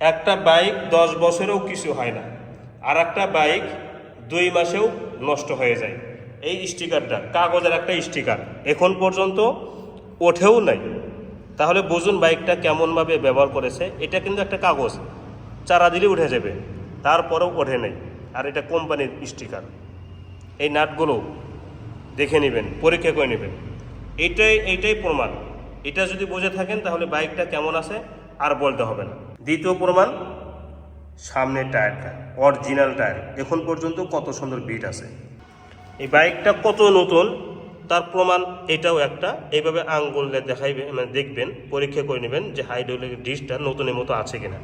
একটা বাইক দশ বছরেও কিছু হয় না, আর একটা বাইক দুই মাসেও নষ্ট হয়ে যায়। এই স্টিকারটা, কাগজের একটা স্টিকার, এখন পর্যন্ত ওঠেও নাই। তাহলে বুঝুন বাইকটা কেমনভাবে ব্যবহার করেছে। এটা কিন্তু একটা কাগজ, চারা দিলে উঠে যাবে, তারপরেও ওঠে নাই, আর এটা কোম্পানির স্টিকার। এই নাটগুলো দেখে নেবেন, পরীক্ষা করে নেবেন। এইটাই এইটাই প্রমাণ। এটা যদি বুঝে থাকেন, তাহলে বাইকটা কেমন আছে, আর বলতে হবে না। দ্বিতীয় প্রমাণ, সামনের টায়ারটা অরিজিনাল টায়ার। এখন পর্যন্ত কত সুন্দর বিট আছে। এই বাইকটা কত নতুন, তার প্রমাণ এটাও একটা। এইভাবে আঙ্গুল দেখাইবে মানে দেখবেন, পরীক্ষা করে নেবেন যে হাইড্রোলিক ডিসটা নতুনের মতো আছে কিনা।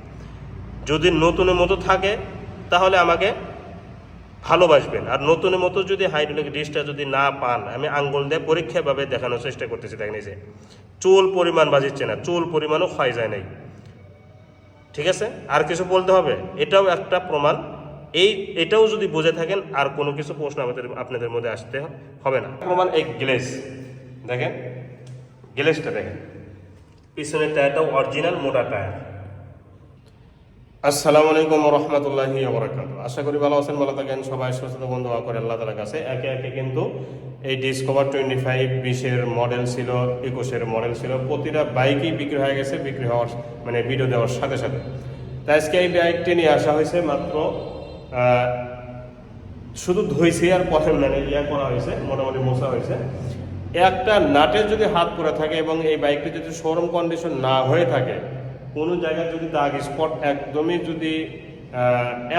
যদি নতুনের মতো থাকে, তাহলে আমাকে ভালোবাসবেন। আর নতুনের মতো যদি হাইড্রোলিক ডিসটা যদি না পান, আমি আঙ্গুল দিয়ে পরীক্ষাভাবে দেখানোর চেষ্টা করতেছি, দেখেন যে। চুল পরিমাণ বাজিচ্ছে না, চুল পরিমাণও ক্ষয় যায় নাই। ঠিক আছে? আর কিছু বলতে হবে? এটাও একটা প্রমাণ। এই, এটাও যদি বুঝে থাকেন, আর কোনো কিছু প্রশ্ন আমাদের, আপনাদের মধ্যে আসতে হবে না। প্রমাণ এই গ্লেস দেখেন? গ্লেসটা দেখেন। পিছনের টায়ারটাও অরিজিনাল মোটা টায়ার আসসালামু আলাইকুম রহমতুল্লাহি বরাকাত আশা করি ভালো আছেন, ভালো থাকেন, সবাই সুস্থ বন্ধু করে আল্লাহ তালার কাছে। একে একে কিন্তু এই ডিসকভার টোয়েন্টি ফাইভ বিশের মডেল ছিল, একুশের মডেল ছিল। প্রতিটা বাইকই বিক্রি হয়ে গেছে, বিক্রি হওয়ার মানে ভিডিও দেওয়ার সাথে সাথে। তাই আজকে এই বাইকটি নিয়ে আসা হয়েছে মাত্র শুধু ধুইছে আর পথে মানে ইয়া করা হয়েছে, মোটামুটি মোছা হয়েছে। একটা নাটে যদি হাত পরে থাকে এবং এই বাইকটি যদি শোরুম কন্ডিশন না হয়ে থাকে কোনো জায়গায় যদি দাগ স্পট একদমই যদি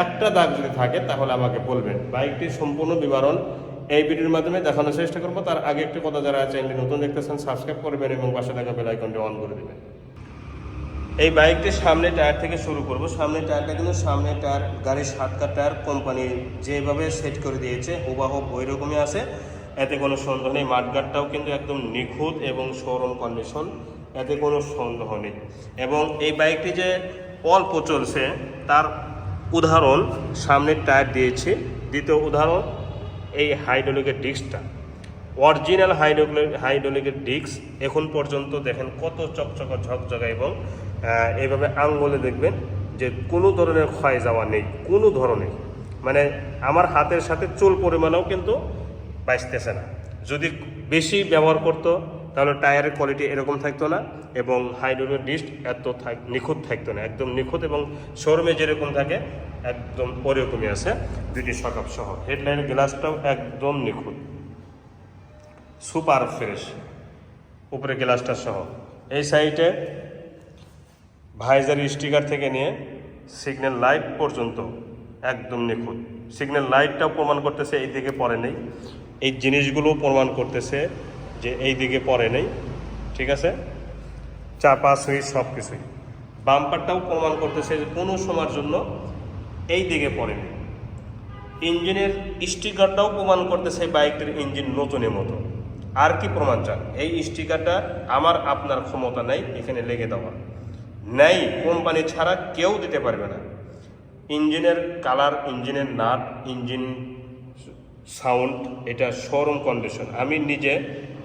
একটা দাগ যদি থাকে, তাহলে আমাকে বলবেন। বাইকটির সম্পূর্ণ বিবরণ এই ভিডিওর মাধ্যমে দেখানোর চেষ্টা করব। তার আগে একটি কথা যারা চ্যানেলটি নতুন দেখতেছেন সাবস্ক্রাইব করবেন এবং পাশে থাকা বেল আইকনটি অন করে দেবেন। এই বাইকটির সামনে টায়ার থেকে শুরু করব। সামনে টায়ারটা কিন্তু সামনে টায়ার গাড়ির সাতকা টায়ার কোম্পানি যেভাবে সেট করে দিয়েছে হুবাহুব ওই রকমই আছে। এতে কোনো সন্দেহ নেই মাঠগাটটাও কিন্তু একদম নিখুঁত এবং শোরুম কন্ডিশন এতে কোনো সন্দেহ নেই। এবং এই বাইকটি যে অল্প চলছে তার উদাহরণ সামনের টায়ার দিয়েছি। দ্বিতীয় উদাহরণ, এই হাইড্রোলিকের ডিস্কটা। অরিজিনাল হাইড্রোলিক হাইড্রোলিকের ডিস্ক এখন পর্যন্ত দেখেন কত চকচকা, ঝকঝকা এবং এইভাবে আঙ্গুলে দেখবেন যে কোনো ধরনের ক্ষয় যাওয়া নেই, কোনো ধরনের। মানে আমার হাতের সাথে চুল পরিমাণেও কিন্তু বাঁচতেছে না। যদি বেশি ব্যবহার করতো তাহলে টায়ারের কোয়ালিটি এরকম থাকতো না এবং হাইড্রোলিক ডিস্ক এত নিখুঁত থাকতো না। একদম নিখুঁত এবং শোরুমে যেরকম থাকে, একদম ওরকমই আছে দুইটি সকাপ সহ। হেডলাইনের গ্লাসটাও একদম নিখুঁত। সুপার ফ্রেশ উপরে গ্লাসটা সহ। এই সাইডে ভাইজার স্টিকার থেকে নিয়ে সিগন্যাল লাইট পর্যন্ত একদম নিখুঁত। সিগন্যাল লাইটটাও প্রমাণ করতেছে, এই দিকে পড়ে নেই। এই জিনিসগুলো প্রমাণ করতেছে যে এই দিকে পড়ে নেই, ঠিক আছে? চাপা সুইচ সব কিছুই বাম্পারটাও প্রমাণ করতেছে যে কোনো সময়ের জন্য এই দিকে পড়ে নেই। ইঞ্জিনের স্টিকারটাও প্রমাণ করতেছে বাইকটির ইঞ্জিন নতুনের মতো। আর কি প্রমাণ চান? এই স্টিকারটা আমার, আপনার ক্ষমতা নাই, এখানে লেগে দেওয়া। নেই, কোম্পানি ছাড়া কেউ দিতে পারবে না। ইঞ্জিনের কালার, ইঞ্জিনের নাট, ইঞ্জিন সাউন্ড, এটা শোরুম কন্ডিশন। আমি নিজে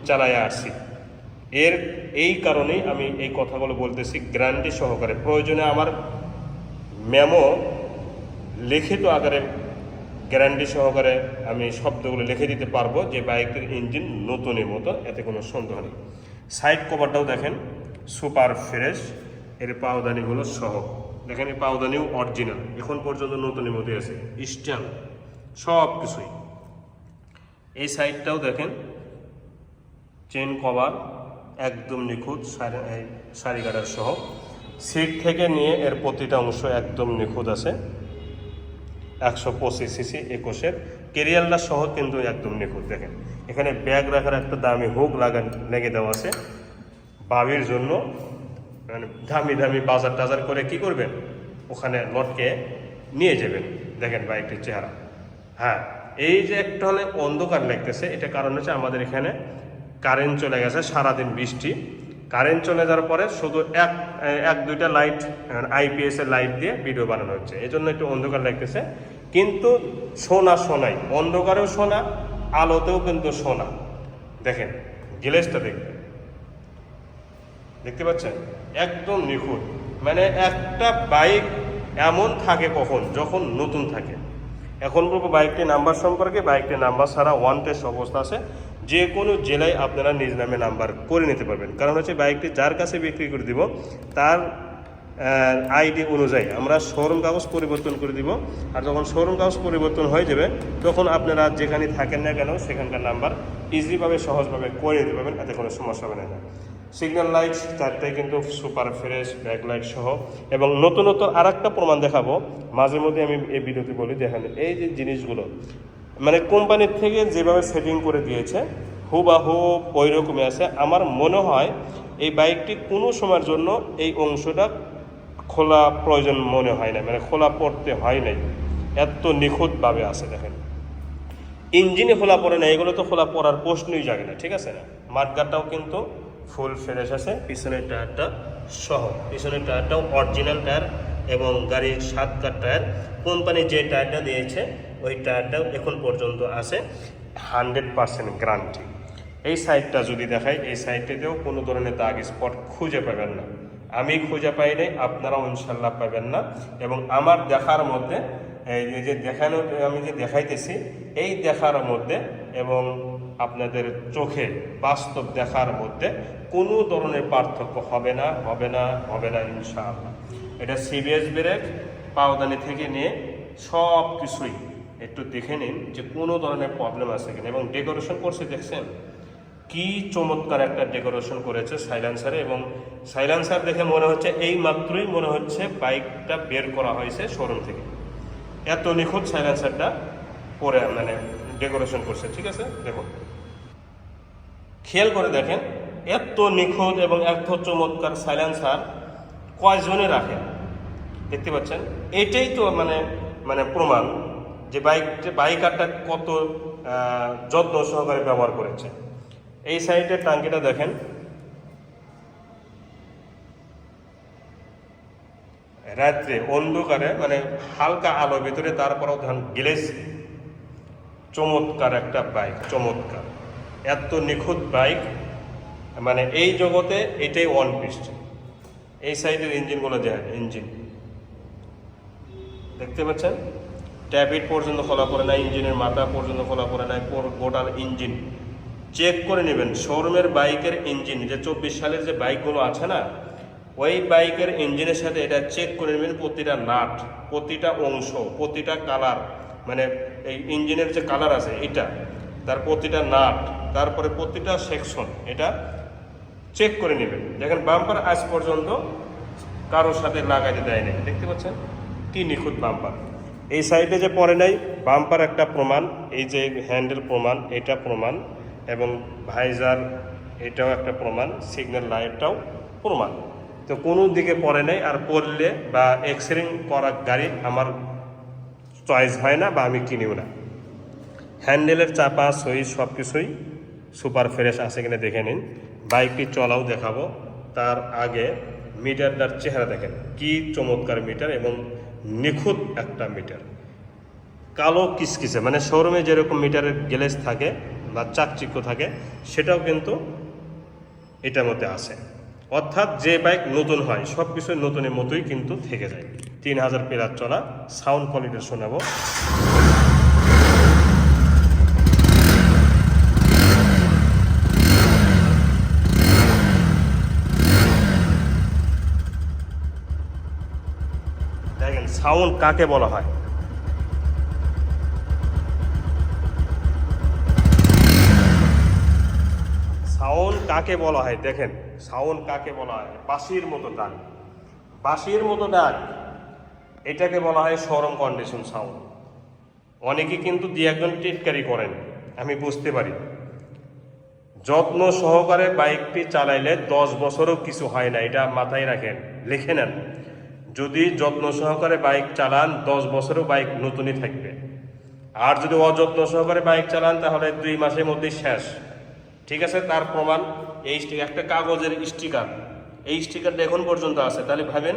চালায় আসছি এর এই কারণেই আমি এই কথাগুলো বলতেছি গ্যারান্টি সহকারে। প্রয়োজনে আমার মেমো লিখিত আকারে গ্যারান্টি সহকারে আমি শব্দগুলো লিখে দিতে পারব যে বাইকের ইঞ্জিন নতুনের মতো, এতে কোনো সন্দেহ নেই। সাইড কভারটাও দেখেন, সুপার ফ্রেশ, এর পাওদানি পাওদানিগুলো সহ। দেখেন, এই পাওদানিও অরিজিনাল, এখন পর্যন্ত নতুনের মধ্যে আছে, স্ট্যান্ড সব কিছুই এই সাইডটাও দেখেন চেন কভার একদম নিখুঁত সারি- সারি গার্ডার সহ। সিট থেকে নিয়ে এর প্রতিটা অংশ একদম নিখুঁত আছে। একশো পঁচিশ সিসি একুশের। কেরিয়ালটা সহ কিন্তু একদম নিখুঁত, দেখেন। এখানে ব্যাগ রাখার একটা দামি হুক লাগান, লেগে দেওয়া আছে। বাবির জন্য মানে দামি দামি বাজার টাজার করে কি করবেন? ওখানে লটকে নিয়ে যাবেন, দেখেন বাইকটির চেহারা। হ্যাঁ এই যে একটা হলে অন্ধকার লাগতেছে, এটা কারণ হচ্ছে আমাদের এখানে কারেন্ট চলে গেছে, সারাদিন বৃষ্টি। কারেন্ট চলে যাওয়ার পরে শুধু এক এক, দুইটা লাইট আইপিএস এর লাইট দিয়ে ভিডিও বানানো হচ্ছে। এই জন্য একটু অন্ধকার লাগতেছে। কিন্তু সোনা সোনাই, অন্ধকারেও সোনা, আলোতেও কিন্তু সোনা। দেখেন গ্লেসটা দেখবেন। দেখতে পাচ্ছেন? একদম নিখুঁত। মানে একটা বাইক এমন থাকে কখন? যখন নতুন থাকে। এখন বলব বাইকটির নাম্বার সম্পর্কে। বাইকটির নাম্বার ছাড়া ওয়ান টেস্ট অবস্থা আছে। যে কোনো জেলায় আপনারা নিজ নামে নাম্বার করে নিতে পারবেন। কারণ হচ্ছে বাইকটি যার কাছে বিক্রি করে দিব, তার আইডি অনুযায়ী আমরা শোরুম কাগজ পরিবর্তন করে দিব। আর যখন শোরুম কাগজ পরিবর্তন হয়ে যাবে, তখন আপনারা যেখানে থাকেন না কেন সেখানকার নাম্বার ইজিভাবে সহজভাবে করে নিতে পারবেন, এতে কোনো সমস্যা হবে না। সিগন্যাল লাইট চারটাই কিন্তু সুপার ফ্রেশ ব্যাকলাইট সহ। এবং নতুনত্ব আর একটা প্রমাণ দেখাবো। মাঝে মধ্যে আমি এই ভিডিওতে বলি, দেখেন এই যে জিনিসগুলো মানে কোম্পানির থেকে যেভাবে সেটিং করে দিয়েছে হুবাহু ওই রকমই আছে। আমার মনে হয় এই বাইকটি কোনো সময়ের জন্য এই অংশটা খোলা প্রয়োজন মনে হয় না মানে খোলা পড়তে হয় নাই। এত নিখুঁতভাবে আছে দেখেন। ইঞ্জিনে খোলা পড়ে না এগুলো তো খোলা পড়ার প্রশ্নই জাগে না, ঠিক আছে না? মাঠগাটাও কিন্তু ফুল ফ্রেশ আছে, পিছনের টায়ারটা সহ। পিছনের টায়ারটাও অরিজিনাল টায়ার এবং গাড়ির সাত কাঠ টায়ার কোম্পানি যে টায়ারটা দিয়েছে ওই টায়ারটাও এখন পর্যন্ত আছে, হান্ড্রেড পার্সেন্ট গ্যারান্টি। এই সাইডটা যদি দেখাই, এই সাইডটাতেও কোনো ধরনের দাগ স্পট খুঁজে পাবেন না। আমি খুঁজে পাই নাই, আপনারাও ইনশাল্লাহ পাবেন না। এবং আমার দেখার মধ্যে, এই যে- যে দেখানো, আমি যে দেখাইতেছি, এই দেখার মধ্যে এবং আপনাদের চোখে বাস্তব দেখার মধ্যে কোনো ধরনের পার্থক্য হবে না হবে না হবে না ইনশাআল্লাহ। এটা সিবিএস ব্রেক, পাওদানি থেকে নিয়ে সব কিছুই একটু দেখে নিন যে কোনো ধরনের প্রবলেম আছে কিনা। এবং ডেকোরেশন করছে, দেখছেন? কি চমৎকার একটা ডেকোরেশন করেছে সাইলেন্সারে এবং সাইলেন্সার দেখে মনে হচ্ছে এই মাত্রই মনে হচ্ছে বাইকটা বের করা হয়েছে শোরুম থেকে। এত নিখুঁত সাইলেন্সারটা পরে মানে ডেকোরেশন করছে, ঠিক আছে? দেখুন। খেয়াল করে দেখেন, এত নিখুঁত এবং এত চমৎকার সাইলেন্সার কয়জনে রাখেন দেখতে পাচ্ছেন? এটাই তো মানে মানে প্রমাণ যে বাইক, যে বাইকারটা কত যত্ন সহকারে ব্যবহার করেছে। এই সাইডের টাঙ্কিটা দেখেন। রাত্রে অন্ধকারে মানে হালকা আলো ভিতরে, তারপরেও ধান গ্লেস। চমৎকার একটা বাইক, চমৎকার। এত নিখুঁত বাইক মানে এই জগতে এটাই ওয়ান পিস। এই সাইডের ইঞ্জিনগুলো দেয় ইঞ্জিন। দেখতে পাচ্ছেন? ট্যাবিট পর্যন্ত খোলা পড়ে না ইঞ্জিনের মাথা পর্যন্ত খোলা পড়ে নাই গোটাল ইঞ্জিন। চেক করে নেবেন, শোরুমের বাইকের ইঞ্জিন যে চব্বিশ সালের যে বাইকগুলো আছে না, ওই বাইকের ইঞ্জিনের সাথে এটা চেক করে নেবেন প্রতিটা নাট, প্রতিটা অংশ, প্রতিটা কালার মানে এই ইঞ্জিনের যে কালার আছে এটা, তার প্রতিটা নাট, তারপরে প্রতিটা সেকশন, এটা চেক করে নেবেন। দেখেন, বাম্পার আজ পর্যন্ত কারোর সাথে লাগাইতে দেয়নি দেখতে পাচ্ছেন? কি নিখুঁত বাম্পার। এই সাইডে যে পড়ে নাই, বাম্পার একটা প্রমাণ, এই যে হ্যান্ডেল প্রমাণ, এটা প্রমাণ, এবং ভাইজার এটাও একটা প্রমাণ, সিগন্যাল লাইটটাও প্রমাণ। তো কোনো দিকে পড়ে নাই, আর পড়লে বা এক্সরেং করা গাড়ি আমার চয়েস হয় না বা আমি কিনিও না। হ্যান্ডেলের চাপা সই সব কিছুই সুপার ফ্রেশ আছে কিনা দেখে নিন। বাইকটি চলাও দেখাবো। তার আগে মিটারটার চেহারা দেখেন। কি চমৎকার মিটার এবং নিখুঁত একটা মিটার। কালো কিসকিসে মানে শোরুমে যেরকম মিটারের গ্যালেজ থাকে বা চাকচিক্য থাকে, সেটাও কিন্তু এটার মধ্যে আছে। অর্থাৎ যে বাইক নতুন হয় সব কিছু নতুনের মতোই কিন্তু থেকে যায়। তিন হাজার পেরার চলা সাউন্ড কোয়ালিটি শোনাবো দেখেন সাউন্ড কাকে বলা হয়? সাউন্ড কাকে বলা হয়? দেখেন সাউন্ড কাকে বলা হয়? বাঁশির মতো ডাক। বাঁশির মতো ডাক, এটাকে বলা হয় সরম কন্ডিশন সাউন্ড অনেকে কিন্তু দু একজন টিটকারি করেন, আমি বুঝতে পারি। যত্ন সহকারে বাইকটি চালাইলে দশ বছরও কিছু হয় না, এটা মাথায় রাখেন, লিখে নেন। যদি যত্ন সহকারে বাইক চালান, দশ বছরও বাইক নতুনই থাকবে। আর যদি অযত্ন সহকারে বাইক চালান, তাহলে দুই মাসের মধ্যেই শেষ। ঠিক আছে? তার প্রমাণ এই স্টিকার একটা কাগজের স্টিকার এই স্টিকারটা এখন পর্যন্ত আছে। তাহলে ভাবেন,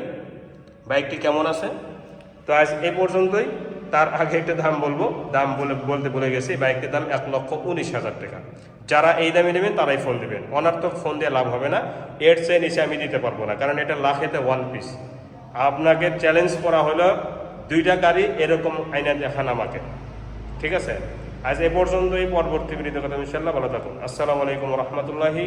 বাইকটি কেমন আছে? তো আজ এই পর্যন্তই। তার আগে একটা দাম বলব। দাম বলে, বলতে বলে গেছি। বাইকটির দাম এক লক্ষ উনিশ হাজার টাকা। যারা এই দামে নেবেন, তারাই ফোন দেবেন। অনার্থক ফোন দিয়ে লাভ হবে না। এর চেয়ে নিচে আমি দিতে পারব না, কারণ এটা লাখেতে ওয়ান পিস আপনাকে চ্যালেঞ্জ করা হলো দুইটা গাড়ি এরকম আইনা দেখান আমাকে। ঠিক আছে? আজ এ পর্যন্ত এই পরবর্তী বিরোধী কথা ইনশাল্লাহ ভালো থাকুন। আসসালামু আলাইকুম রহমতুল্লাহি